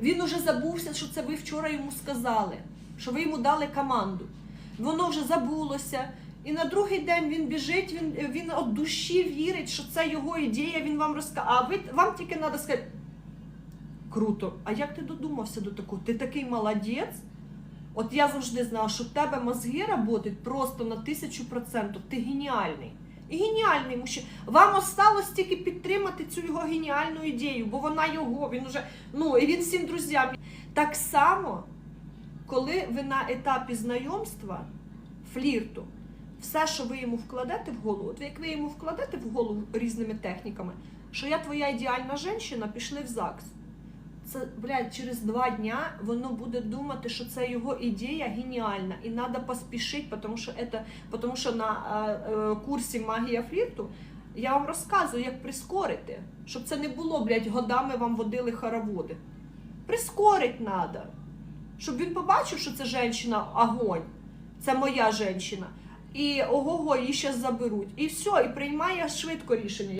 Він уже забувся, що це ви вчора йому сказали, що ви йому дали команду. Воно вже забулося. І на другий день він біжить, він, він від душі вірить, що це його ідея, він вам розкаже. А ви, вам тільки треба сказати, круто, а як ти додумався до такого? Ти такий молодець. От я завжди знала, що в тебе мозги працюють просто на тисячу процентів. Ти геніальний. І геніальний мужчина. Вам осталось тільки підтримати цю його геніальну ідею, бо вона його, він уже, ну і він всім друзям. Так само, коли ви на етапі знайомства, флірту, все, що ви йому вкладете в голову, от як ви йому вкладете в голову різними техніками, що я твоя ідеальна жінка, пішли в ЗАГС. Це, блядь, через два дня воно буде думати, що це його ідея геніальна, і треба поспішити, тому що, это, тому що на е, е, курсі магія флірту я вам розказую, як прискорити, щоб це не було, блядь, годами вам водили хороводи. Прискорить треба, щоб він побачив, що це жінка огонь, це моя жінка. І ого-го, її зараз заберуть. І все, і приймає швидко рішення.